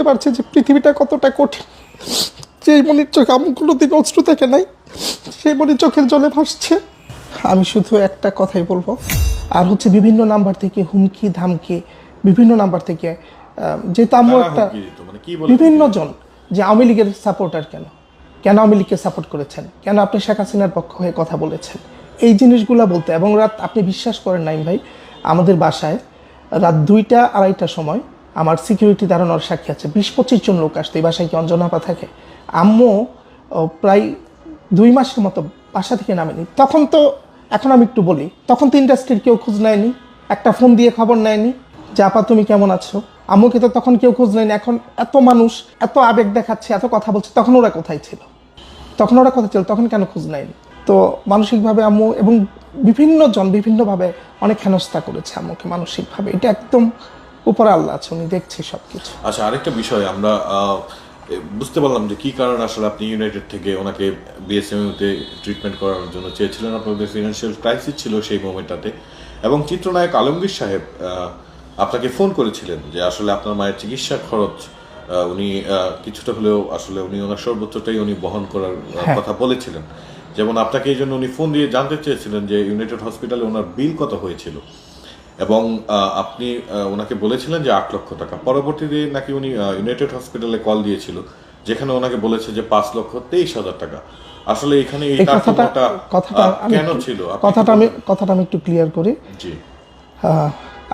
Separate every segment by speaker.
Speaker 1: বুঝতে পারছে যে পৃথিবীটা কতটা কঠিন। যেই মনির চোখ আমগুলো দিন অশ্রু থেকে নাই সেই মনির চোখের জলে ভাসছে। আমি শুধু একটা কথাই বলব আর হচ্ছে বিভিন্ন নাম্বার থেকে হুমকি ধামকি বিভিন্ন নাম্বার থেকে যেহেতু আম্মু একটা?
Speaker 2: মানে
Speaker 1: বিভিন্ন জন যে আওয়ামী লীগের সাপোর্টার কেন? কেন আওয়ামী লীগকে সাপোর্ট করেছেন? কেন আপনি শেখ হাসিনার পক্ষ হয়ে কথা বলেছেন? এই জিনিসগুলো বলতে এবং রাত আপনি বিশ্বাস করেন নাই ভাই আমাদের বাসায় রাত দুইটা আড়াইটার সময় আমার সিকিউরিটি দাঁড়ানোর সাক্ষী আছে। বিশ পঁচিশ জন লোক আসতো, এই বাসায় কি অঞ্জনাপা থাকে? আম্মু প্রায় দুই মাসের মতো বাসা থেকে নামেনি। তখন তো, এখন আমি একটু বলি, তখন তো ইন্ডাস্ট্রির কেউ খোঁজ নেয়নি, একটা ফোন দিয়ে খবর নেয়নি, যে, আপা, তুমি কেমন আছো? আম্মুকে তো তখন কেউ খোঁজ নেয়নি। এখন এত মানুষ, এত আবেগ দেখাচ্ছে, এত কথা বলছে, তখন ওরা কোথায় ছিল? তখন ওরা কোথায় ছিল? তখন কেন খোঁজ নেয়নি? তো মানসিকভাবে আম্মু এবং বিভিন্ন জন বিভিন্নভাবে অনেক হেনস্থা করেছে আম্মুকে মানসিকভাবে। এটা একদম উপরে আল্লাহ আছে উনি দেখছে সব কিছু
Speaker 2: আচ্ছা আরেকটা বিষয় আমরা বুঝতে পারলাম যে কি কারণে আসলে আপনি ইউনাইটেড থেকে ওনাকে বিএসএমইউতে ট্রিটমেন্ট করার জন্য চেয়েছিলেন। আপনাদের ফিনান্সিয়াল ক্রাইসিস ছিল সেই মোমেন্টটাতে এবং চিত্রনায়ক আলমগীর সাহেব আপনাকে ফোন করেছিলেন যে আসলে আপনার মায়ের চিকিৎসার খরচ উনি কিছুটা হলেও আসলে উনি ওনার সর্বোচ্চটাই উনি বহন করার কথা বলেছিলেন। যেমন আপনাকে এই জন্য উনি ফোন দিয়ে জানতে চেয়েছিলেন যে ইউনাইটেড হসপিটালে ওনার বিল কত হয়েছিল। এবং আপনি ওনাকে বলেছিলেন যে আট লক্ষ টাকা। পরবর্তীতে নাকি উনি ইউনাইটেড হসপিটালে কল দিয়েছিল যেখানে ওনাকে বলেছে যে পাঁচ লক্ষ তেইশ হাজার টাকা। আসলে এখানে এই
Speaker 1: কথাটা কথাটা
Speaker 2: কেন ছিল?
Speaker 1: কথাটা আমি কথাটা আমি একটু ক্লিয়ার করি।
Speaker 2: জি।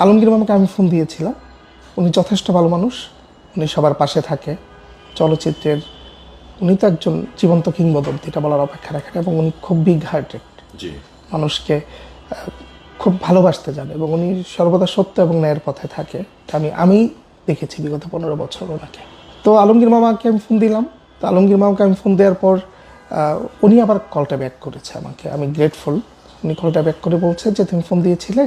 Speaker 1: আলমগীর মামাকে আমি ফোন দিয়েছিলাম। উনি যথেষ্ট ভালো মানুষ উনি সবার পাশে থাকে। চলচ্চিত্রের উনি তো একজন জীবন্ত কিংবদন্তি এটা বলার অপেক্ষা রাখেন এবং উনি খুব বিগ হার্টেড মানুষকে খুব ভালোবাসতে জানে এবং উনি সর্বদা সত্য এবং ন্যায়ের পথে থাকে। আমি আমি দেখেছি বিগত পনেরো বছর ওনাকে। তো আলমগীর মামাকে আমি ফোন দিলাম। তো আলমগীর মামাকে আমি ফোন দেওয়ার পর উনি আবার কলটা ব্যাক করেছে আমাকে। আমি গ্রেটফুল উনি কলটা ব্যাক করে বলছে যে তুমি ফোন দিয়েছিলে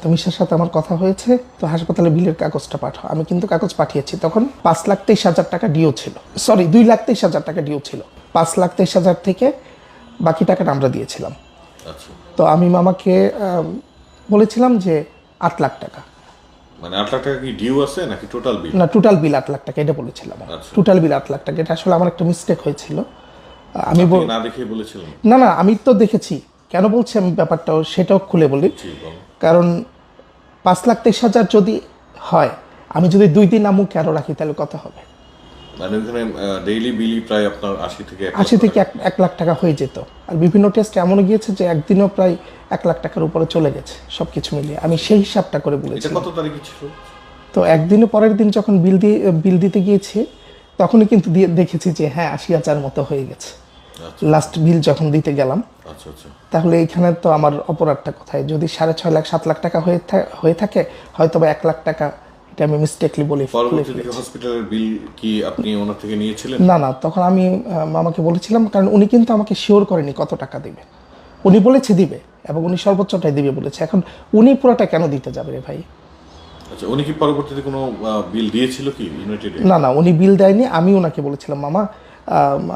Speaker 1: তো মিশার সাথে আমার কথা হয়েছে তো হাসপাতালে বিলের কাগজটা পাঠাও। আমি কিন্তু কাগজ পাঠিয়েছি। তখন পাঁচ লাখ তেইশ হাজার টাকা ডিও ছিল। সরি দুই লাখ তেইশ হাজার টাকা ডিও ছিল। পাঁচ লাখ তেইশ হাজার থেকে বাকি টাকাটা আমরা দিয়েছিলাম।
Speaker 2: আচ্ছা।
Speaker 1: তো আমি মামাকে বলেছিলাম যে আট লাখ টাকা।
Speaker 2: মানে আট লাখ টাকা কি ডিউ আছে নাকি টোটাল বিল
Speaker 1: না টোটাল বিল আট লাখ টাকা এটা বলেছিলাম
Speaker 2: আচ্ছা।
Speaker 1: টোটাল বিল আট লাখ টাকা এটা আসলে আমার একটা মিস্টেক হয়েছিল। আমি
Speaker 2: না দেখে বলেছিলেন?
Speaker 1: না না আমি তো দেখেছি। কেন বলছি আমি ব্যাপারটাও সেটাও খুলে বলি। কারণ পাঁচ লাখ তেইশ হাজার যদি হয় আমি যদি দুই দিন আমুক কেন রাখি তাহলে কথা হবে।
Speaker 2: মানে ওখানে ডেইলি বিলই প্রায় আপনার আশি থেকে
Speaker 1: আশি থেকে এক লাখ টাকা হয়ে যেত। আর বিভিন্ন টেস্ট এমনও গিয়েছে যে একদিনও প্রায় এক লাখ টাকার উপরে চলে গেছে সব কিছু মিলিয়ে। আমি সেই হিসাবটা করে বলেছি।
Speaker 2: কত তারিখে ছিল?
Speaker 1: তো একদিনে পরের দিন যখন বিল দিয়ে বিল দিতে গিয়েছি তখনই কিন্তু দিয়ে দেখেছি যে হ্যাঁ আশি হাজার মতো হয়ে গেছে।
Speaker 2: আচ্ছা।
Speaker 1: লাস্ট বিল যখন দিতে গেলাম
Speaker 2: আচ্ছা আচ্ছা।
Speaker 1: তাহলে এখানে তো আমার অপরাধটা কোথায়? যদি সাড়ে ছয় লাখ সাত লাখ টাকা হয়ে হয়ে থাকে হয়তো বা এক লাখ টাকা এটা আমি মিস্টেকলি বলি
Speaker 2: হসপিটালের বিল কি আপনি ওনার থেকে নিয়েছিলেন?
Speaker 1: না না তখন আমি মামাকে বলেছিলাম কারণ উনি কিন্তু আমাকে শিওর করেনি কত টাকা দিবে। উনি বলেছে দিবে এবং উনি সর্বোচ্চটাই দিবে বলেছে। এখন উনি পুরোটা কেন দিতে যাবে রে ভাই?
Speaker 2: আচ্ছা উনি কি পরবর্তীতে কোনো বিল দিয়েছিল কি ইউনাইটেডে
Speaker 1: না না উনি বিল দেয়নি। আমি ওনাকে বলেছিলাম মামা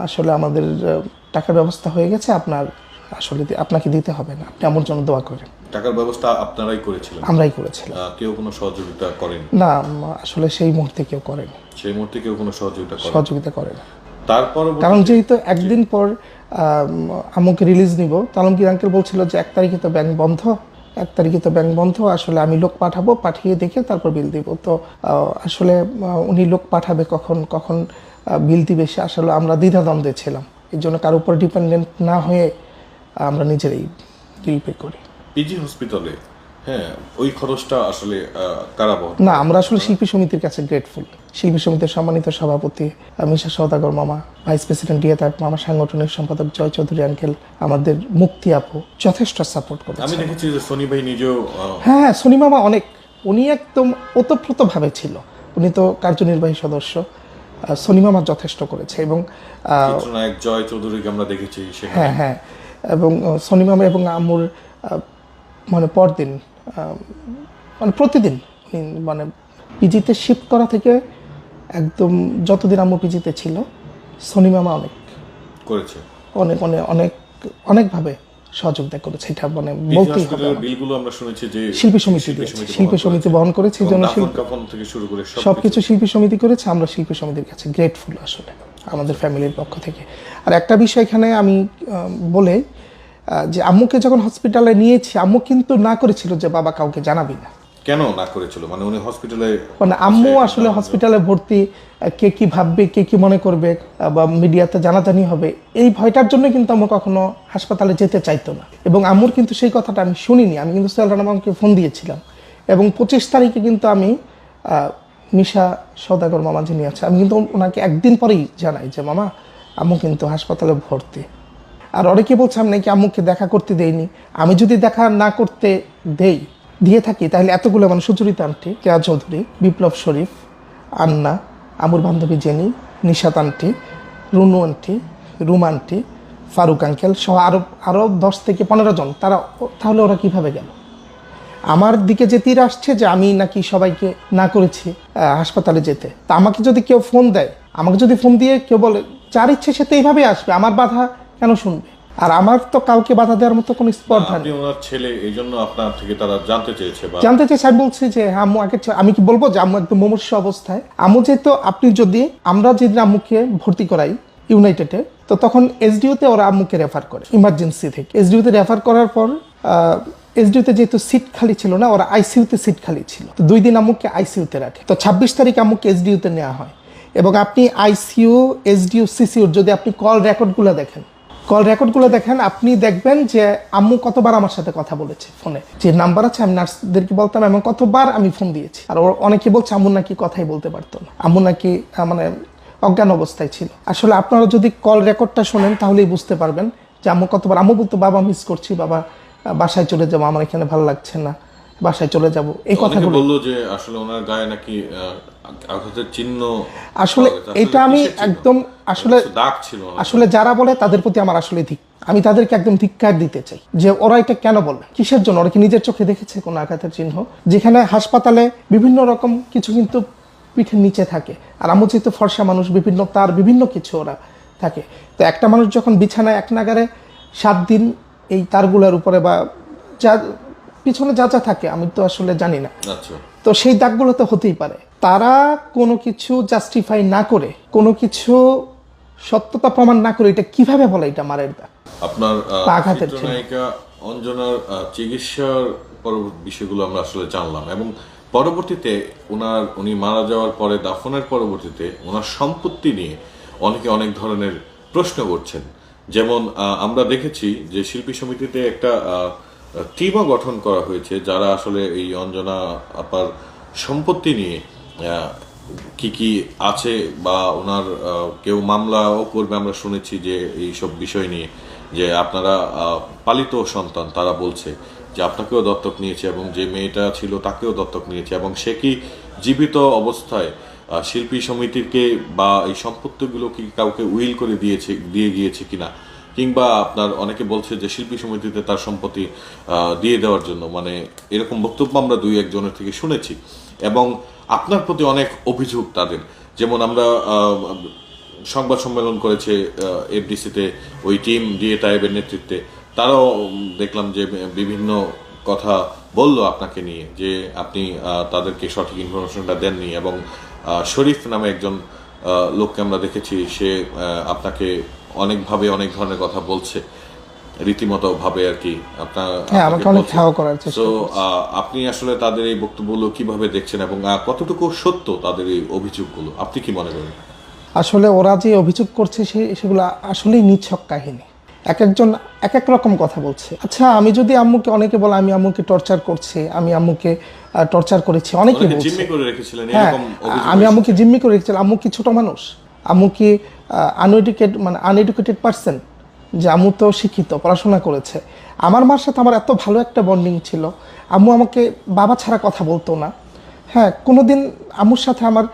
Speaker 1: আসলে আমাদের টাকার ব্যবস্থা হয়ে গেছে আপনার আসলে আপনাকে দিতে হবে না। আপনি আমার জন্য দোয়া করেন।
Speaker 2: টাকার ব্যবস্থা আপনারাই করেছিলেন।
Speaker 1: আমরাই করেছিলাম।
Speaker 2: কেউ কোনো সহযোগিতা করেন?
Speaker 1: না আসলে সেই মুহূর্তে কেউ করেনি।
Speaker 2: সেই মুহূর্তে কেউ কোনো সহযোগিতা করেন?
Speaker 1: সহযোগিতা করেনি
Speaker 2: তারপর
Speaker 1: কারণ যেহেতু একদিন পর আম, আম্মুকে রিলিজ নিব তালমগীর আঙ্কেল বলছিল যে এক তারিখে তো ব্যাংক বন্ধ এক তারিখে তো ব্যাংক বন্ধ আসলে আমি লোক পাঠাবো পাঠিয়ে দেখে তারপর বিল দিব। তো আসলে উনি লোক পাঠাবে কখন কখন বিল দিবে সে আসলে আমরা দ্বিধাদ্বন্দ্বে ছিলাম। এই জন্য কারোর উপর ডিপেন্ডেন্ট না হয়ে আমরা নিজেরাই বিল পে করি।
Speaker 2: পিজি হসপিটালে হ্যাঁ ওই খরচটা আসলে কারা
Speaker 1: না আমরা আসলে শিল্পী সমিতির কাছে গ্রেটফুল শিল্পী সমিতির সম্মানিত সভাপতি মিশা সৌদাগর মামা ভাইস প্রেসিডেন্ট ডিএ তার মামা সাংগঠনিক সম্পাদক জয় চৌধুরী আঙ্কেল আমাদের মুক্তি আপু যথেষ্ট সাপোর্ট
Speaker 2: আমি
Speaker 1: করেছে
Speaker 2: দেখেছি যে সনি ভাই নিজেও
Speaker 1: হ্যাঁ হ্যাঁ সনি মামা অনেক উনি একদম ওতপ্রোতভাবে ছিল। উনি তো কার্যনির্বাহী সদস্য সনি মামা যথেষ্ট করেছে এবং
Speaker 2: জয় চৌধুরীকে আমরা দেখেছি
Speaker 1: হ্যাঁ হ্যাঁ এবং শনি সনি মামা এবং আমুর মানে পরদিন মানে প্রতিদিন মানে পিজিতে শিফট করা থেকে একদম যতদিন আম্মু পিজিতে ছিল সনি মামা অনেক
Speaker 2: করেছে।
Speaker 1: অনেক অনেক অনেক অনেকভাবে সহযোগিতা করেছে। এটা মানে বলতেই হবে
Speaker 2: বিলগুলো আমরা শুনেছি যে
Speaker 1: শিল্পী সমিতি শিল্পী সমিতি বহন করেছে জন্য
Speaker 2: থেকে শুরু করে
Speaker 1: সবকিছু। শিল্পী সমিতি করেছে আমরা শিল্পী সমিতির কাছে গ্রেটফুল আসলে আমাদের ফ্যামিলির পক্ষ থেকে। আর একটা বিষয় এখানে আমি বলে যে আম্মুকে যখন হসপিটালে নিয়েছি আম্মু কিন্তু না করেছিল যে বাবা কাউকে জানাবি না।
Speaker 2: কেন না করেছিল? মানে উনি হসপিটালে
Speaker 1: মানে আম্মু আসলে হসপিটালে ভর্তি কে কি ভাববে কে কি মনে করবে বা মিডিয়াতে জানাজানি হবে এই ভয়টার জন্য কিন্তু আম্মু কখনো হাসপাতালে যেতে চাইতো না। এবং আম্মুর কিন্তু সেই কথাটা আমি শুনিনি আমি কিন্তু সোহেল রানা মামাকে ফোন দিয়েছিলাম। এবং পঁচিশ তারিখে কিন্তু আমি মিশা সদাগর মামা যিনি আছে আমি কিন্তু ওনাকে একদিন পরেই জানাই যে মামা আম্মু কিন্তু হাসপাতালে ভর্তি। আর অনেকে বলছে আমি নাকি আম্মুকে দেখা করতে দেয়নি আমি যদি দেখা না করতে দেই দিয়ে থাকি, তাহলে এতগুলো মানে সুচরিতা আন্টি কেয়া চৌধুরী, বিপ্লব শরীফ, আন্না, আমুর বান্ধবী Jenny, Nishat aunty, Runu aunty, room aunty, Faruk uncle সহ আরও আরও দশ থেকে পনেরো জন, তারা তাহলে ওরা কীভাবে গেল? আমার দিকে যে তীর আসছে যে আমি নাকি সবাইকে না করেছি হাসপাতালে যেতে, তা আমাকে যদি কেউ ফোন দেয়, আমাকে যদি ফোন দিয়ে কেউ বলে, যার ইচ্ছে সে তো এইভাবেই আসবে, আমার বাধা কেন শুনবে? আর আমার তো কাউকে বাধা দেওয়ার মতো কোনো স্পর্ধা নেই।
Speaker 2: ওনার ছেলে এই জন্য আপনার থেকে তারা জানতে চেয়েছে বা
Speaker 1: জানতে চাই আমি বলছি যে হ্যাঁ, আম্মু আগে আমি কি বলব যে আম্মু একদম মুমূর্ষ অবস্থায়। আম্মু যেহেতু আপনি যদি আমরা যেদিন আম্মুকে ভর্তি করাই ইউনাইটেডে তো তখন এসডিওতে ওরা আম্মুকে রেফার করে ইমার্জেন্সি থেকে। এসডিওতে রেফার করার পর এসডিওতে যেহেতু সিট খালি ছিল না ওরা আইসিইউতে সিট খালি ছিল। তো দুই দিন আম্মুকে আইসিইউতে রাখে। তো ছাব্বিশ তারিখ আম্মুকে এসডিওতে নেওয়া হয়। এবং আপনি আইসিইউ এসডিও সিসিউর যদি আপনি কল রেকর্ডগুলো দেখেন কল রেকর্ডগুলো দেখেন আপনি দেখবেন যে আম্মু কতবার আমার সাথে কথা বলেছে ফোনে। যে নাম্বার আছে আমি নার্সদেরকে বলতাম এমন কতবার আমি ফোন দিয়েছি। আর ওর অনেকে বলছে আম্মু নাকি কথাই বলতে পারতো না। আম্মু নাকি মানে অজ্ঞান অবস্থায় ছিল। আসলে আপনারা যদি কল রেকর্ডটা শোনেন তাহলেই বুঝতে পারবেন যে আম্মু কতবার আম্মু বলতো বাবা মিস করছি বাবা বাসায় চলে যাব আমার এখানে ভালো লাগছে না বাসায় চলে যাব। এই কথাগুলো
Speaker 2: বলল যে আসলে ওনার গায়ে নাকি চিহ্ন
Speaker 1: আসলে এটা আমি একদম আসলে। আসলে যারা বলে তাদের প্রতি আমার আসলে ধিক আমি তাদেরকে একদম ধিক্কার দিতে চাই যে ওরা এটা কেন বলে? কিসের জন্য? ওরা কি নিজের চোখে দেখেছে কোনো আঘাতের চিহ্ন? যেখানে হাসপাতালে বিভিন্ন রকম কিছু কিন্তু পিঠের নিচে থাকে। আর আমার যেহেতু ফর্সা মানুষ বিভিন্ন তার বিভিন্ন কিছু ওরা থাকে। তো একটা মানুষ যখন বিছানায় এক নাগারে সাত দিন এই তারগুলোর উপরে বা যা পিছনে যা যা থাকে আমি তো আসলে জানি না।
Speaker 2: আচ্ছা।
Speaker 1: তো সেই দাগগুলো তো হতেই পারে। তারা কোনো কিছু জাস্টিফাই না করে কোনো কিছু সত্যতা প্রমাণ না করে এটা কীভাবে বলে এটা মারের দাগ?
Speaker 2: আপনার
Speaker 1: আঘাতের
Speaker 2: অঞ্জনার চিকিৎসার পরবর্তী বিষয়গুলো আমরা আসলে জানলাম এবং পরবর্তীতে ওনার উনি মারা যাওয়ার পরে দাফনের পরবর্তীতে ওনার সম্পত্তি নিয়ে অনেকে অনেক ধরনের প্রশ্ন করছেন। যেমন আমরা দেখেছি যে শিল্পী সমিতিতে একটা টিমও গঠন করা হয়েছে যারা আসলে এই অঞ্জনা আপার সম্পত্তি নিয়ে কি কি আছে বা ওনার কেউ মামলাও করবে আমরা শুনেছি যে এই সব বিষয় নিয়ে, যে আপনারা পালিত সন্তান, তারা বলছে যে আপনাকেও দত্তক নিয়েছে এবং যে মেয়েটা ছিল তাকেও দত্তক নিয়েছে এবং সে কি জীবিত অবস্থায় শিল্পী সমিতিকে বা এই সম্পত্তিগুলো কি কাউকে উইল করে দিয়েছে, দিয়ে গিয়েছে কিনা? কিংবা আপনার অনেকে বলছে যে শিল্পী সমিতিতে তার সম্পত্তি দিয়ে দেওয়ার জন্য। মানে এরকম বক্তব্য আমরা দুই একজনের থেকে শুনেছি। এবং আপনার প্রতি অনেক অভিযোগ তাদের। যেমন আমরা সংবাদ সম্মেলন করেছে এফডিসিতে ওই টিম ডিএ টাইবের নেতৃত্বে। তারাও দেখলাম যে বিভিন্ন কথা বলল আপনাকে নিয়ে যে আপনি তাদেরকে সঠিক ইনফরমেশনটা দেননি এবং শরীফ নামে একজন লোককে আমরা দেখেছি। সে আপনাকে অনেকভাবে অনেক ধরনের কথা বলছে। রীতিমতো ভাবে আর কি আপনার
Speaker 1: হ্যাঁ,
Speaker 2: আপনি আসলে তাদের এই বক্তব্যগুলো কীভাবে দেখছেন এবং কতটুকু সত্য তাদের এই অভিযোগগুলো? আপনি কি মনে করেন?
Speaker 1: আসলে ওরা যে অভিযোগ করছে সে সেগুলো আসলেই নিছক কাহিনী। এক একজন এক এক রকম কথা বলছে। আচ্ছা আমি যদি আম্মুকে অনেকে বলে আমি আম্মুকে টর্চার করছি আমি আম্মুকে টর্চার করেছি। অনেকে বলছে। হ্যাঁ আমি আম্মুকে জিম্মি করে রেখেছিলাম। আম্মু কি ছোট মানুষ? আম্মু কি আনএডুকেট মানে আনএডুকেটেড পার্সন যে আমু তো শিক্ষিত, পড়াশোনা করেছে। আমার মার সাথে আমার এত ভালো একটা বন্ডিং ছিল। আম্মু আমাকে বাবা ছাড়া কথা বলতো না। হ্যাঁ কোনোদিন আম্মুর সাথে আমার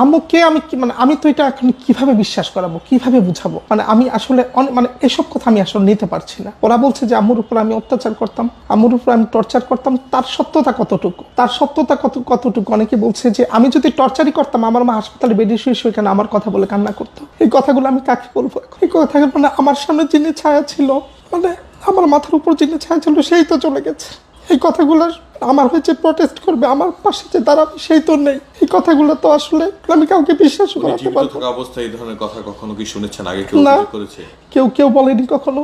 Speaker 1: আম্মুকে আমি মানে আমি তো এটা এখন কীভাবে বিশ্বাস করাবো? কীভাবে বুঝাবো? মানে আমি আসলে অনেক মানে এসব কথা আমি আসলে নিতে পারছি না। ওরা বলছে যে আম্মুর উপর আমি অত্যাচার করতাম, আম্মুর উপর আমি টর্চার করতাম, তার সত্যতা কতটুকু? তার সত্যতা কত কতটুকু? অনেকে বলছে যে আমি যদি টর্চারই করতাম, আমার মা হাসপাতালে বেডে শুয়ে শুয়ে কেন আমার কথা বলে কান্না করতো? এই কথাগুলো আমি কাকে বলব? এই কথাগুলো মানে আমার সামনে যিনি ছায়া ছিল মানে আমার মাথার উপর যিনি ছায়া ছিল, সেই তো চলে গেছে। এই কথাগুলো আমার হয়েছে প্রটেস্ট করবে আমার পাশে যে দাঁড়াবে সেই তো নেই এই কথাগুলো তো আসলে আমি কাউকে বিশ্বাস করাতে পারব না।
Speaker 2: অবস্থায় এই ধরনের কথা কখনো কি শুনেছেন আগে কেউ। করেছে
Speaker 1: কেউ কেউ বলেনি কখনো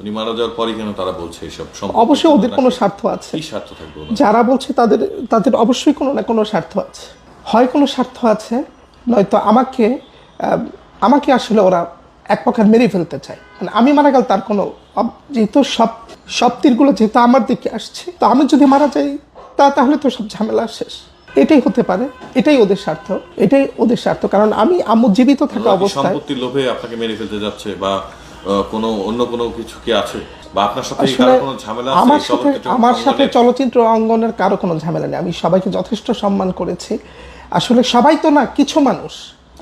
Speaker 2: উনি মারা যাওয়ার পরই কেন তারা বলছে এসব?
Speaker 1: অবশ্যই ওদের কোনো স্বার্থ আছে
Speaker 2: কি স্বার্থ থাকবে
Speaker 1: যারা বলছে তাদের তাদের অবশ্যই কোনো না কোনো স্বার্থ আছে হয় কোনো স্বার্থ আছে নয়তো আমাকে আমাকে আসলে ওরা এক প্রকার মেরে ফেলতে চায়। মানে আমি মারা গেল তার কোনো যেহেতু সব সব তীরগুলো যেহেতু আমার দিকে আসছে তো আমি যদি মারা যাই তা তাহলে তো সব ঝামেলা শেষ। এটাই হতে পারে এটাই ওদের স্বার্থ এটাই ওদের স্বার্থ। কারণ আমি আম্মু জীবিত থাকা অবস্থায়
Speaker 2: সম্পত্তির লোভে আপনাকে মেরে ফেলতে যাচ্ছে বা কোনো অন্য কোনো কিছু কি আছে? বা আপনার সাথে কি
Speaker 1: আসলে
Speaker 2: কারও কোনো ঝামেলা
Speaker 1: আমার সাথে আমার সাথে চলচ্চিত্র অঙ্গনের কারও কোনো ঝামেলা নেই। আমি সবাইকে যথেষ্ট সম্মান করেছি। আসলে সবাই তো না কিছু মানুষ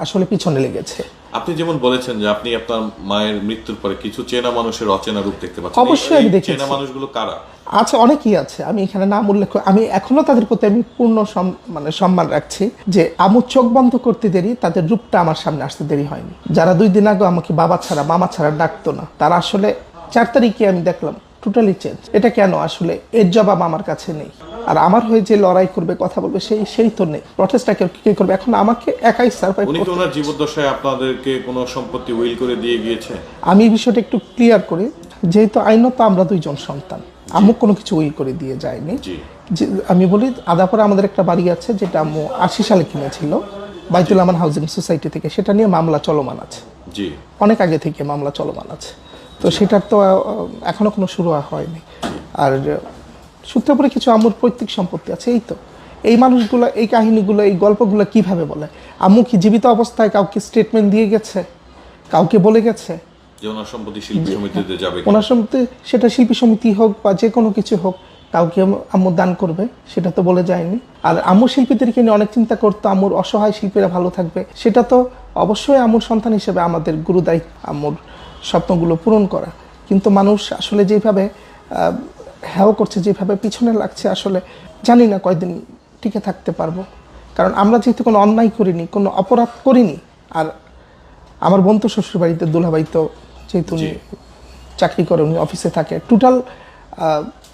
Speaker 1: আসলে পিছনে লেগেছে।
Speaker 2: আপনি যেমন বলেছেন যে আপনি আপনার মায়ের মৃত্যুর পরে কিছু চেনা মানুষের অচেনা রূপ দেখতে পাচ্ছেন।
Speaker 1: অবশ্যই আমি দেখেছি।
Speaker 2: চেনা মানুষগুলো কারা?
Speaker 1: আছে অনেকেই আছে। আমি এখানে নাম উল্লেখ করে- আমি এখনও তাদের প্রতি আমি পূর্ণ মানে সম্মান রাখছি যে আমু চোখ বন্ধ করতে দেরি তাদের রূপটা আমার সামনে আসতে দেরি হয়নি। যারা দুই দিন আগে আমাকে বাবা ছাড়া মামা ছাড়া ডাকতো না তারা আসলে চার তারিখে আমি দেখলাম টোটালি চেঞ্জ এটা কেন? আসলে এর জবাব আমার কাছে নেই। আর আমার হয়ে যে লড়াই করবে কথা বলবে সেই সেই তো নেই। প্রটেস্টটা কেউ কে করবে? এখন আমাকে একাই সার্ভাইভ
Speaker 2: উনি কি ওনার জীবদ্দশায় আপনাদেরকে কোনো সম্পত্তি উইল করে দিয়ে গিয়েছে।
Speaker 1: আমি এই বিষয়টা একটু ক্লিয়ার করি যেহেতু আইনত আমরা দুইজন সন্তান আম্মু কোনো কিছু উইল করে দিয়ে যায়নি। আমি বলি আদাপুরে আমাদের একটা বাড়ি আছে যেটা আম্মু আশি সালে কিনেছিল বাইতুল আমান হাউজিং সোসাইটি থেকে। সেটা নিয়ে মামলা চলমান আছে।
Speaker 2: জি।
Speaker 1: অনেক আগে থেকে মামলা চলমান আছে। তো সেটার তো এখনও কোনো শুরু হয়নি। আর সূত্রে পরে কিছু আম্মুর পৈতৃক সম্পত্তি আছে এই তো। এই মানুষগুলো এই কাহিনীগুলো এই গল্পগুলো কীভাবে বলে? আম্মু কি জীবিত অবস্থায় কাউকে স্টেটমেন্ট দিয়ে গেছে? কাউকে বলে গেছে?
Speaker 2: ওনার সম্পত্তি শিল্পী সমিতিতে যাবে
Speaker 1: ওনার সম্পত্তি সেটা শিল্পী সমিতি হোক বা যে কোনো কিছু হোক কাউকে আম্মু দান করবে সেটা তো বলে যায়নি। আর আম্মু শিল্পীদেরকে নিয়ে অনেক চিন্তা করতো? আম্মুর অসহায় শিল্পীরা ভালো থাকবে? সেটা তো অবশ্যই আম্মুর সন্তান হিসেবে আমাদের গুরুদায়িত্ব আম্মুর স্বপ্নগুলো পূরণ করা। কিন্তু মানুষ আসলে যেভাবে আহ, হ্যাও করছে যেভাবে পিছনে লাগছে আসলে জানি না কয়দিন টিকে থাকতে পারব। কারণ আমরা যেহেতু কোনো অন্যায় করিনি কোনো অপরাধ করিনি আর আমার বোন তো শ্বশুর বাড়িতে দুলাভাই তো যেহেতু উনি চাকরি করে উনি অফিসে থাকে টোটাল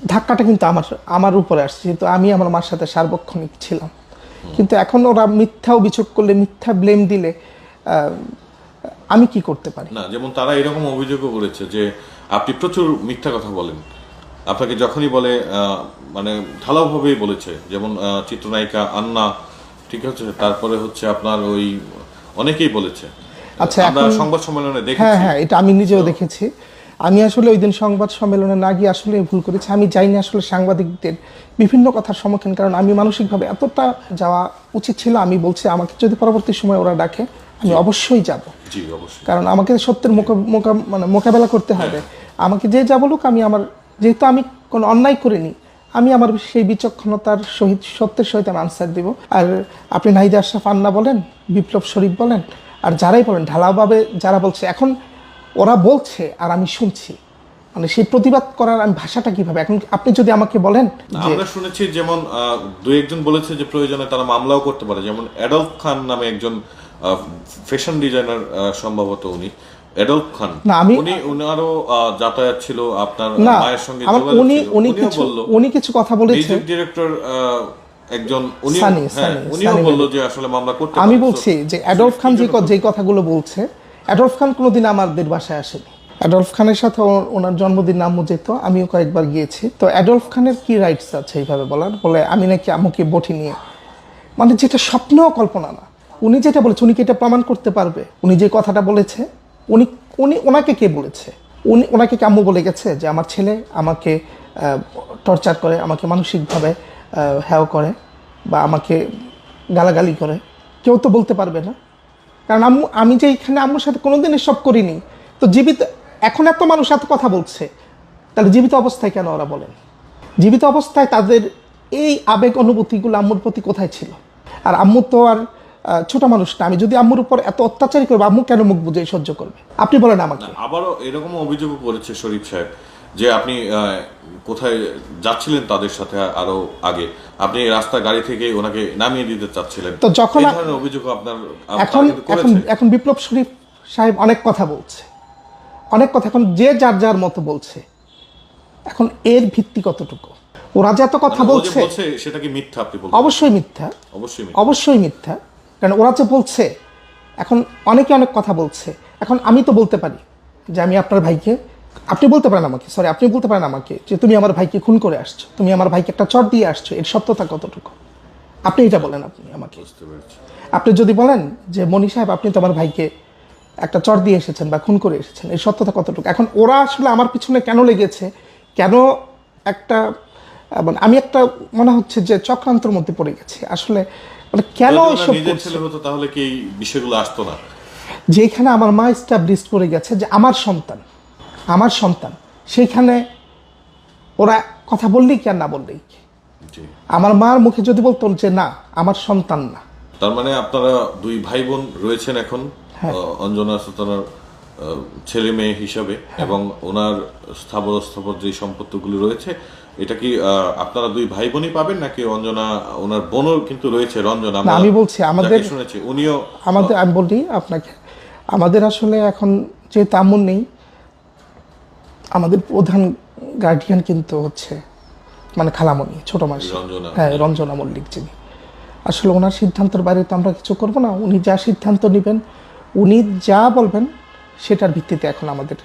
Speaker 1: ধাক্কাটা কিন্তু আমার আমার উপরে আসছে। যেহেতু আমি আমার মার সাথে সার্বক্ষণিক ছিলাম। কিন্তু এখন ওরা মিথ্যা অভিযোগ করলে মিথ্যা ব্লেম দিলে আমি কি করতে পারি?
Speaker 2: না যেমন তারা এরকম অভিযোগও করেছে যে আপনি প্রচুর মিথ্যা কথা বলেন। আপনাকে যখনই বলে মানে ঢালাওভাবেই বলেছে যেমন চিত্রনায়িকা আন্না ঠিক আছে তারপরে হচ্ছে আপনার ওই অনেকেই বলেছে।
Speaker 1: আচ্ছা,
Speaker 2: আমরা সংবাদ সম্মেলনে
Speaker 1: হ্যাঁ
Speaker 2: দেখেছি।
Speaker 1: হ্যাঁ এটা আমি নিজেও দেখেছি। আমি আসলে ওই দিন সংবাদ সম্মেলনে না গিয়ে আসলে ভুল করেছি। আমি যাইনি আসলে সাংবাদিকদের বিভিন্ন কথার সম্মুখীন কারণ আমি মানসিকভাবে এতটা যাওয়া উচিত ছিল আমি বলছি আমাকে যদি পরবর্তী সময় ওরা ডাকে আমি অবশ্যই যাব। কারণ আমাকে সত্যের মোকা- মানে মোকাবেলা করতে হবে। আমাকে যে যা বলুক আমি আমার যেহেতু আমি কোনো অন্যায় করিনি আমি আমার সেই বিচক্ষণতার সহিত সত্যের সহিত আমি আনসার দিব। আর আপনি নাহিদ আশরাফ আন্না বলেন বিপ্লব শরীফ বলেন আর যারাই বলেন ঢালাওভাবে যারা বলছে এখন ওরা বলছে আর আমি শুনছি। মানে সেই প্রতিবাদ করার আমি ভাষাটা কীভাবে? এখন আপনি যদি আমাকে বলেন
Speaker 2: আমরা শুনেছি যেমন দু একজন বলেছে যে প্রয়োজনে তারা মামলাও করতে পারে। যেমন অ্যাডলফ খান নামে একজন ফ্যাশন ডিজাইনার সম্ভবত উনি। অ্যাডলফ খান
Speaker 1: না, আমি-
Speaker 2: উনি উনারও যাতায়াত ছিল আপনার মায়ের সঙ্গে
Speaker 1: উনি উনি কিছু উনি কিছু কথা
Speaker 2: ডিরেক্টর একজন উনি হ্যাঁ উনিও বলল যে আসলে মামলা করতে
Speaker 1: আমি বলছি যে অ্যাডলফ খান যে যেই কথাগুলো বলছে অ্যাডলফ খান কোনোদিন আমাদের বাসায় আসেনি। অ্যাডলফ খানের সাথে ওনার জন্মদিন আম্মু যেত আমিও কয়েকবার গিয়েছি। তো অ্যাডলফ খানের কি রাইটস আছে এইভাবে বলার? বলে আমি নাকি আম্মুকে বটি নিয়ে মানে যেটা স্বপ্নেও কল্পনা না। উনি যেটা বলেছে উনি কি এটা প্রমাণ করতে পারবে? উনি যে কথাটা বলেছে উনি উনি ওনাকে কে বলেছে? উনি, ওনাকে কি আম্মু বলে গেছে যে আমার ছেলে আমাকে টর্চার করে, আমাকে মানসিকভাবে হ্যাও করে বা আমাকে গালাগালি করে? কেউ তো বলতে পারবে না। কারণ আম্মু, আমি যে এখানে আম্মুর সাথে কোনোদিন এসব করিনি। তো জীবিত, এখন এত মানুষ এত কথা বলছে, তাহলে জীবিত অবস্থায় কেন ওরা বলেন? জীবিত অবস্থায় তাদের এই আবেগ অনুভূতিগুলো আম্মুর প্রতি কোথায় ছিল? আর আম্মু তো আর ছোট মানুষ না আমি যদি আম্মুর উপর এত অত্যাচারই করব আম্মু কেন মুখ বুঝে সহ্য করবে? আপনি বলেন আমাকে।
Speaker 2: আবারও এরকম অভিযোগও করেছে শরীফ সাহেব যে আপনি কোথায় যাচ্ছিলেন তাদের সাথে আরও আগে? আপনি রাস্তা গাড়ি থেকে ওনাকে নামিয়ে দিতে চাচ্ছিলেন।
Speaker 1: তো যখন
Speaker 2: অভিযোগ আপনার
Speaker 1: এখন এখন এখন বিপ্লব শরীফ সাহেব অনেক কথা বলছে। অনেক কথা এখন যে যার যার মতো বলছে। এখন এর ভিত্তি কতটুকু? ওরা যে এত কথা
Speaker 2: মানে
Speaker 1: বলছে
Speaker 2: বলছে সেটা কি মিথ্যা আপনি
Speaker 1: অবশ্যই মিথ্যা।
Speaker 2: অবশ্যই মিথ্যা।
Speaker 1: অবশ্যই মিথ্যা। কারণ ওরা যে বলছে এখন অনেকে অনেক কথা বলছে। এখন আমি তো বলতে পারি যে আমি আপনার ভাইকে আপনি বলতে পারেন আমাকে সরি আপনি বলতে পারেন আমাকে যে তুমি আমার ভাইকে খুন করে আসছো তুমি আমার ভাইকে একটা চট দিয়ে আসছো এর সত্যতা কতটুকু? আপনি এটা বলেন আপনি আমাকে। আপনি যদি বলেন যে মনি সাহেব আপনি তো আমার ভাইকে একটা চট দিয়ে এসেছেন বা খুন করে এসেছেন এই সত্যতা কতটুকু? এখন ওরা আসলে আমার পিছনে কেন লেগেছে কেন একটা মানে আমি একটা মনে হচ্ছে যে চক্রান্তর মধ্যে পড়ে গেছি। আসলে মানে কেন এসব
Speaker 2: ছেলে হতো তাহলে কি বিষয়গুলো আসতো না?
Speaker 1: যেখানে আমার মা স্টাবলিশ করে গেছে যে আমার সন্তান আমার সন্তান সেইখানে ওরা কথা বললেই কি আর না বললেই কি? আমার মার মুখে যদি বলতো যে না আমার সন্তান না।
Speaker 2: তার মানে আপনারা দুই ভাই বোন রয়েছেন এখন
Speaker 1: হ্যাঁ।
Speaker 2: অঞ্জনা আহ, ছেলে মেয়ে হিসাবে। এবং ওনার স্থাবর স্থাবর যে সম্পত্তিগুলো রয়েছে এটা কি আপনারা দুই ভাই বোনই পাবেন নাকি অঞ্জনা ওনার বোনও কিন্তু রয়েছে রঞ্জনা
Speaker 1: আমি বলছি, আমাদের-
Speaker 2: শুনেছি উনিও
Speaker 1: আমাদের আমি বলি আপনাকে আমাদের আসলে এখন যে তামুন নেই আমাদের প্রধান গার্ডিয়ান কিন্তু হচ্ছে মানে খালামণি ছোট মাসি
Speaker 2: রঞ্জনা।
Speaker 1: হ্যাঁ রঞ্জনা মল্লিক যিনি আসলে ওনার সিদ্ধান্তের বাইরে তো আমরা কিছু করব না উনি যা সিদ্ধান্ত নেবেন উনি যা বলবেন সেটার ভিত্তিতে এখন আমাদের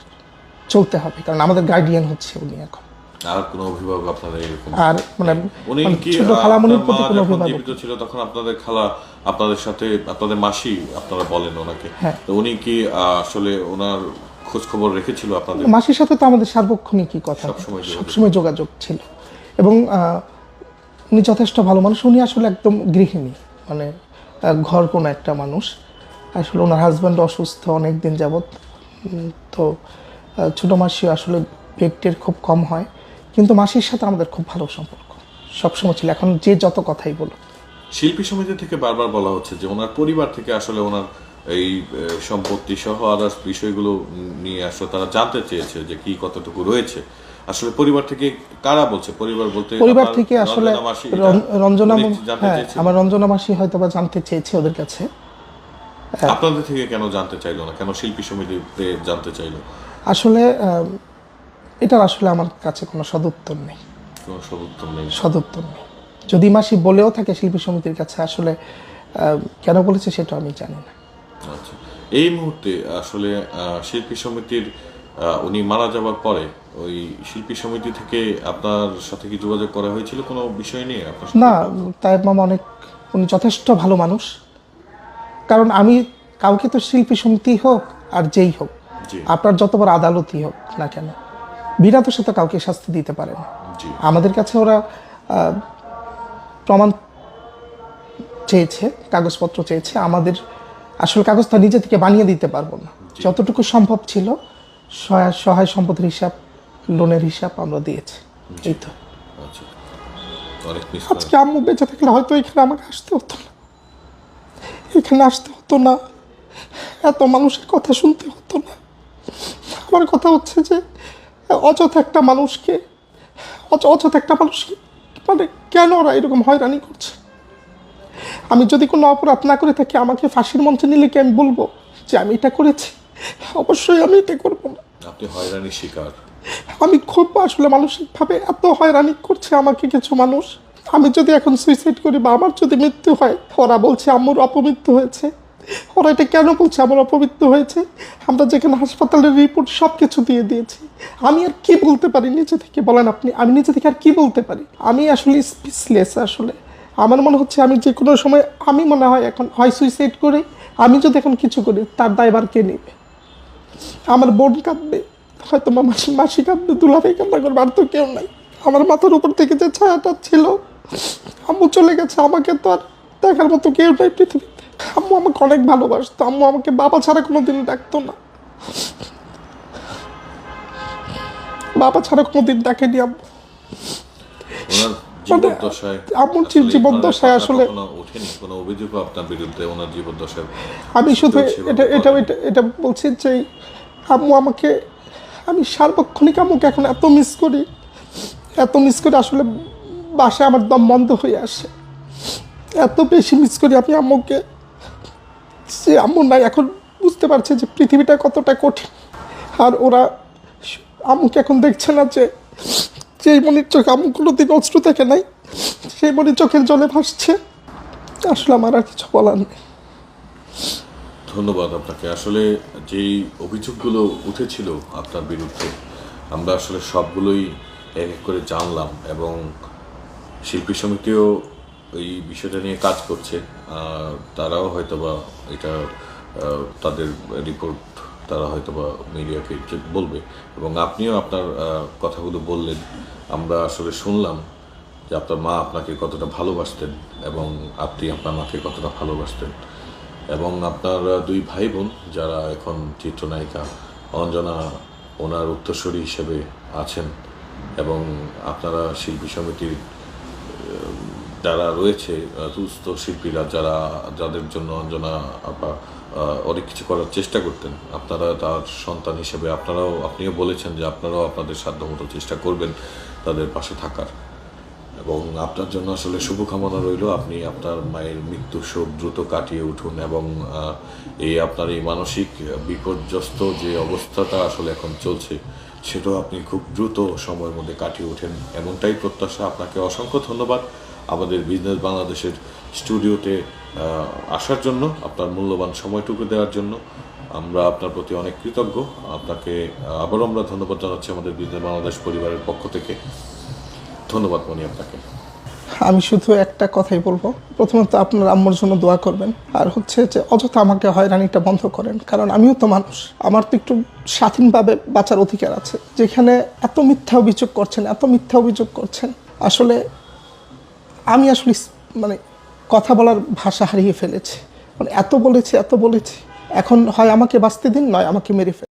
Speaker 1: চলতে হবে কারণ আমাদের গার্ডিয়ান হচ্ছে উনি এখন।
Speaker 2: আর কোনো অভিভাবক আপনাদের এরকম?
Speaker 1: আর মানে
Speaker 2: উনি
Speaker 1: মানে
Speaker 2: কি
Speaker 1: ছোট
Speaker 2: আহ,
Speaker 1: খালামণির প্রতি কোনো অভিভাবক।
Speaker 2: ছিল তখন আপনাদের খালা আপনাদের সাথে আপনাদের মাসি আপনারা বলেন ওনাকে।
Speaker 1: হ্যাঁ।
Speaker 2: তো উনি কি আসলে ওনার খোঁজ খবর রেখেছিল আপনাদের?
Speaker 1: মাসির সাথে তো আমাদের সার্বক্ষণিকই কথা
Speaker 2: সবসময় যোগাযোগ।
Speaker 1: ছিল। এবং আহ, উনি যথেষ্ট ভালো মানুষ উনি আসলে একদম গৃহিণী। মানে ঘর কোনো একটা মানুষ। আসলে ওনার হাজব্যান্ড অসুস্থ অনেক দিন যাবৎ তো ছোটো মাসিও আসলে পেট খুব কম হয়। কিন্তু মাসির সাথে আমাদের খুব ভালো সম্পর্ক। সবসময় ছিল। এখন যে যত কথাই বলো
Speaker 2: শিল্পী সমিতি থেকে বারবার বলা হচ্ছে যে ওনার পরিবার থেকে আসলে ওনার এই সম্পত্তি সহ আদার্স বিষয়গুলো নিয়ে আসলে তারা জানতে চেয়েছে যে কি কতটুকু রয়েছে। আসলে পরিবার থেকে কারা বলছে? পরিবার বলতে
Speaker 1: পরিবার থেকে আসলে
Speaker 2: রঞ্জনা মাসি
Speaker 1: হ্যাঁ আমার রঞ্জনা মাসি হয়তো বা জানতে চেয়েছে ওদের কাছে।
Speaker 2: আপনাদের থেকে কেন জানতে চাইলো না? কেন শিল্পী সমিতিতে জানতে চাইলো?
Speaker 1: আসলে এটার আসলে আমার কাছে কোনো সদুত্তর নেই।
Speaker 2: কোনো সদুত্তর নেই।
Speaker 1: সদুত্তর নেই। যদি মাসি বলেও থাকে শিল্পী সমিতির কাছে আসলে কেন বলেছে সেটা আমি জানি না।
Speaker 2: আচ্ছা। এই মুহূর্তে আসলে শিল্পী সমিতির উনি মারা যাবার পরে ওই শিল্পী সমিতি থেকে আপনার সাথে কি যোগাযোগ করা হয়েছিল কোনো বিষয় নিয়ে? আপনার
Speaker 1: না তাইব মামা অনেক উনি যথেষ্ট ভালো মানুষ। কারণ আমি কাউকে তো শিল্পী সমিতি হোক আর যেই হোক আপনার যত বড় আদালতই হোক না কেন বিনা তো কাউকে শাস্তি দিতে পারে না। আমাদের কাছে ওরা প্রমাণ চেয়েছে কাগজপত্র চেয়েছে আমাদের আসল কাগজটা নিজে থেকে বানিয়ে দিতে পারব না। যতটুকু সম্ভব ছিল সহায় সহায় সম্পদের হিসাব লোনের হিসাব আমরা দিয়েছি। এই তো।
Speaker 2: আচ্ছা।
Speaker 1: আজকে আম্মু বেঁচে থাকলে হয়তো এখানে আমাকে আসতে হতো না। এখানে আসতে হতো না। এত মানুষের কথা শুনতে হতো না। আমার কথা হচ্ছে যে অযথা একটা মানুষকে অয- অযথা একটা মানুষকে মানে কেন ওরা এরকম হয়রানি করছে? আমি যদি কোনো অপরাধ না করে থাকি আমাকে ফাঁসির মঞ্চে নিলে কি আমি বলব যে আমি এটা করেছি? অবশ্যই আমি এটা করব না।
Speaker 2: আপনি হয়রানির শিকার।
Speaker 1: আমি খুব আসলে মানসিকভাবে এত হয়রানি করছে আমাকে কিছু মানুষ। আমি যদি এখন সুইসাইড করি বা আমার যদি মৃত্যু হয়, ওরা বলছে আম্মুর অপমৃত্যু হয়েছে। ওরা এটা কেন বলছে আমার অপমৃত্যু হয়েছে? আমরা যেখানে হাসপাতালের রিপোর্ট সব কিছু দিয়ে দিয়েছি। আমি আর কি বলতে পারি? নিজে থেকে বলেন আপনি, আমি নিজে থেকে আর কি বলতে পারি? আমি আসলে স্পিচলেস আসলে। আমার মনে হচ্ছে আমি যে কোনো সময়, আমি মনে হয় এখন, হয় সুইসাইড করে, আমি যদি এখন কিছু করি, তার দায়ভার কে নেবে? আমার বোন কাঁদবে, হয়তো মাসি মাসি কাঁদবে, দুলাভাই কান্না করবে, আর তো কেউ নাই। আমার মাথার উপর থেকে যে ছায়াটা ছিল আম্মু চলে গেছে আমাকে তো আর দেখার মতো কেউ নাই পৃথিবীতে। আম্মু আমাকে অনেক ভালোবাসতো আম্মু আমাকে বাবা ছাড়া কোনো দিন ডাকতো না। বাবা ছাড়া কোনো দিন ডাকেনি আম্মু।
Speaker 2: আসলে এই
Speaker 1: জীবদ্দশায়
Speaker 2: ধরনের কথা
Speaker 1: আসলে- আমি শুধু এটা এটা এটা এটা বলছি যে আম্মু আমাকে আমি সার্বক্ষণিক আম্মুকে এখন এত মিস করি এত মিস করি আসলে বাসায় আমার দম বন্ধ হয়ে আসে। এত বেশি মিস করি আমি আম্মুকে। যে আম্মু নাই, এখন বুঝতে পারছে যে পৃথিবীটা কতটা কঠিন। আর ওরা আম্মুকে এখন দেখছে না যে যেই মনির চোখ আমার কোনোদিন অশ্রু থেকে নাই, সেই মনির চোখের জলে ভাসছে। আসলে আমার আর কিছু বলার নেই।
Speaker 2: ধন্যবাদ আপনাকে। আসলে যেই অভিযোগগুলো উঠেছিল আপনার বিরুদ্ধে, আমরা আসলে সবগুলোই এক এক করে জানলাম এবং শিল্পী সমিতিও এই বিষয়টা নিয়ে কাজ করছে। তারাও হয়তোবা এটা তাদের রিপোর্ট তারা হয়তোবা মিডিয়াকে বলবে। এবং আপনিও আপনার কথাগুলো বললেন। আমরা আসলে শুনলাম যে আপনার মা আপনাকে কতটা ভালোবাসতেন এবং আপনি আপনার মাকে কতটা ভালোবাসতেন। এবং আপনার দুই ভাই বোন যারা এখন চিত্রনায়িকা, অঞ্জনা ওনার উত্তরসূরি হিসেবে আছেন এবং আপনারা শিল্পী সমিতির যারা রয়েছে দুস্থ শিল্পীরা যারা, যাদের জন্য অঞ্জনা আপা অনেক কিছু করার চেষ্টা করতেন, আপনারা তার সন্তান হিসেবে আপনারাও, আপনিও বলেছেন যে আপনারাও আপনাদের সাধ্যমতো চেষ্টা করবেন তাদের পাশে থাকার। এবং আপনার জন্য আসলে শুভকামনা রইল, আপনি আপনার মায়ের মৃত্যু শোক দ্রুত কাটিয়ে উঠুন এবং এই আপনার এই মানসিক বিপর্যস্ত যে অবস্থাটা আসলে এখন চলছে, সেটাও আপনি খুব দ্রুত সময়ের মধ্যে কাটিয়ে ওঠেন। এমনটাই প্রত্যাশা। আপনাকে অসংখ্য ধন্যবাদ। আমাদের বিজনেস বাংলাদেশের স্টুডিওতে আসার জন্য, আপনার মূল্যবান সময়টুকু দেওয়ার জন্য আমরা আপনার প্রতি অনেক কৃতজ্ঞ। আপনাকে আবারও আমরা ধন্যবাদ জানাচ্ছি আমাদের বিজনেস বাংলাদেশ পরিবারের পক্ষ থেকে। ধন্যবাদ মনি আপনাকে।
Speaker 1: আমি শুধু একটা কথাই বলব। প্রথমত আপনার আম্মুর জন্য দোয়া করবেন। আর হচ্ছে যে অযথা আমাকে হয়রানিটা বন্ধ করেন। কারণ আমিও তো মানুষ। আমার তো একটু স্বাধীনভাবে বাঁচার অধিকার আছে। যেখানে এত মিথ্যা অভিযোগ করছেন, এত মিথ্যা অভিযোগ করছেন, আসলে আমি আসলে মানে কথা বলার ভাষা হারিয়ে ফেলেছি। মানে এত বলেছি এত বলেছি। এখন হয় আমাকে বাঁচতে দিন, নয় আমাকে মেরে ফেল